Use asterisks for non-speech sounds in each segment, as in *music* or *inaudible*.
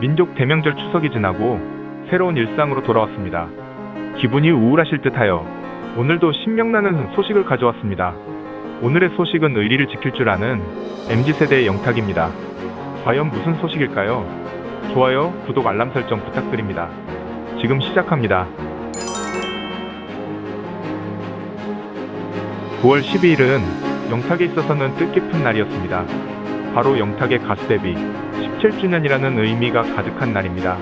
민족 대명절 추석이 지나고 새로운 일상으로 돌아왔습니다. 기분이 우울하실 듯하여 오늘도 신명나는 소식을 가져왔습니다. 오늘의 소식은 의리를 지킬 줄 아는 MZ세대의 영탁입니다. 과연 무슨 소식일까요? 좋아요, 구독, 알람 설정 부탁드립니다. 지금 시작합니다. 9월 12일은 영탁에 있어서는 뜻깊은 날이었습니다. 바로 영탁의 가수 데뷔 17주년이라는 의미가 가득한 날입니다.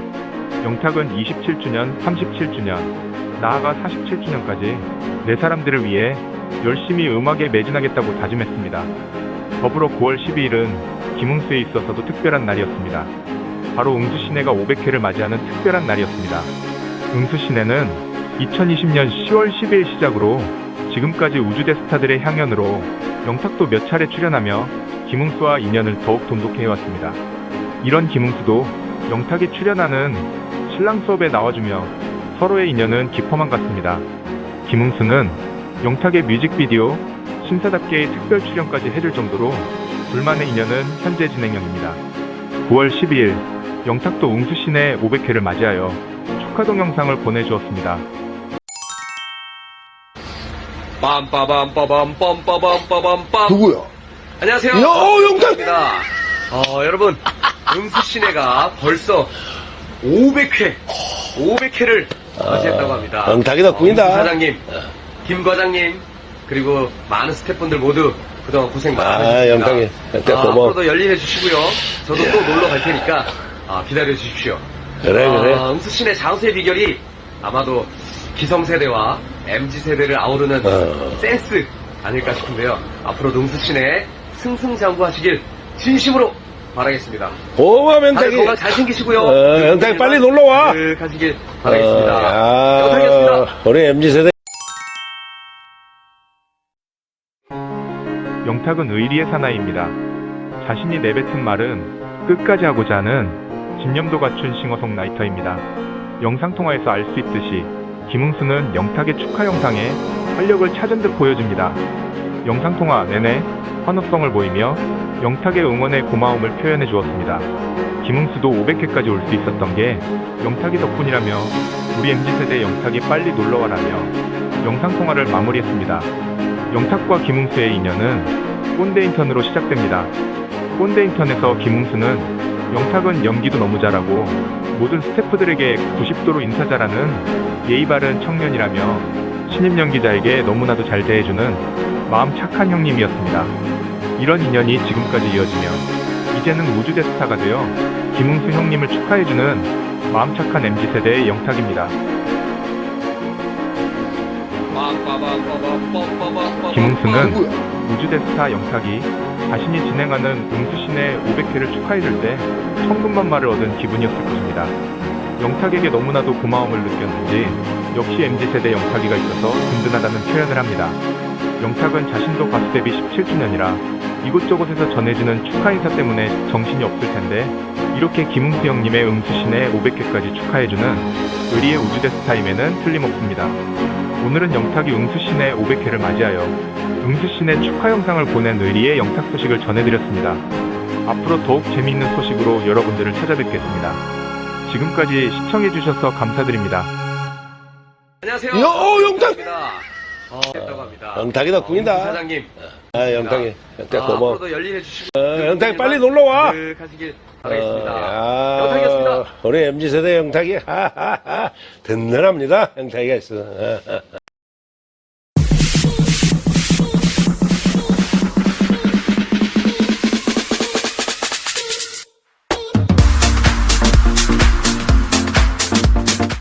영탁은 27주년, 37주년, 나아가 47주년까지 내 사람들을 위해 열심히 음악에 매진하겠다고 다짐했습니다. 더불어 9월 12일은 김웅수에 있어서도 특별한 날이었습니다. 바로 응수 시내가 500회를 맞이하는 특별한 날이었습니다. 응수 시내는 2020년 10월 10일 시작으로 지금까지 우주대 스타들의 향연으로 영탁도 몇 차례 출연하며 김웅수와 인연을 더욱 돈독해 해왔습니다. 이런 김웅수도 영탁이 출연하는 신랑 수업에 나와주며 서로의 인연은 깊어만 갔습니다. 김웅수는 영탁의 뮤직비디오 신사답게의 특별 출연까지 해줄 정도로 둘만의 인연은 현재 진행형입니다. 9월 12일 영탁도 웅수시내 500회를 맞이하여 축하 동영상을 보내주었습니다. 빰빠밤빠밤빰빠밤빠밤빰 누구야? 안녕하세요. 야, 어, 영탁! 입니다 어, 여러분, 응수시내가 벌써 500회, 500회를 맞이했다고 합니다. 아, 영탁이 덕분이다. 어, 사장님, 김 과장님, 그리고 많은 스태프분들 모두 그동안 고생 많으셨습니다. 아, 영탁이. 영탁 아, 고마워. 앞으로도 열일해 주시고요. 저도 또 놀러 갈 테니까 아, 기다려 주십시오. 그래, 그래. 아, 응수신의 장수의 비결이 아마도 기성세대와 MZ세대를 아우르는 어. 센스 아닐까 싶은데요. 앞으로도 응수신의 승승장구하시길 진심으로 바라겠습니다. 고마워, 다들. 건강 잘 챙기시고요. 어, 영탁이 빨리 놀러 와. 가시길 바라겠습니다. 어, 영탁이었습니다. 우리 MZ세대. 영탁은 의리의 사나이입니다. 자신이 내뱉은 말은 끝까지 하고자 하는 집념도 갖춘 싱어송라이터입니다. 영상통화에서 알 수 있듯이 김웅수는 영탁의 축하 영상에 활력을 찾은 듯 보여집니다. 영상통화 내내 환호성을 보이며 영탁의 응원에 고마움을 표현해 주었습니다. 김웅수도 500회까지 올 수 있었던 게 영탁이 덕분이라며 우리 MZ세대 영탁이 빨리 놀러와라며 영상통화를 마무리했습니다. 영탁과 김웅수의 인연은 꼰대 인턴으로 시작됩니다. 꼰대 인턴에서 김웅수는 영탁은 연기도 너무 잘하고 모든 스태프들에게 90도로 인사 잘하는 예의 바른 청년이라며 신입 연기자에게 너무나도 잘 대해주는 마음 착한 형님이었습니다. 이런 인연이 지금까지 이어지며 이제는 우주 대 스타가 되어 김웅수 형님을 축하해주는 마음 착한 MZ세대의 영탁입니다. 김웅수는 누구야? 우주 대 스타 영탁이 자신이 진행하는 응수신의 500회를 축하해줄 때 천분만 말을 얻은 기분이었을 것입니다. 영탁에게 너무나도 고마움을 느꼈는지 역시 MZ세대 영탁이가 있어서 든든하다는 표현을 합니다. 영탁은 자신도 가수 데뷔 17주년이라 이곳저곳에서 전해지는 축하 인사 때문에 정신이 없을 텐데 이렇게 김웅수 형님의 응수신의 500회까지 축하해주는 의리의 우주대 스타임에는 틀림없습니다. 오늘은 영탁이 응수신의 500회를 맞이하여 응수신의 축하 영상을 보낸 의리의 영탁 소식을 전해드렸습니다. 앞으로 더욱 재미있는 소식으로 여러분들을 찾아뵙겠습니다. 지금까지 시청해주셔서 감사드립니다. 안녕하세요. 야, 어, 영탁! 어, 됐다고 합니다. 영탁이 덕분이다. 어, 사장님. 아, 영탁이. 영탁 아, 고마워. 앞으로도 열일해 주시고. 어, 영탁이 빨리 놀러 와. 가시길 바라겠습니다. 어, 영탁이었습니다. 우리 MZ세대 영탁이. 하하하. *laughs* 든든합니다. 영탁이가 있어.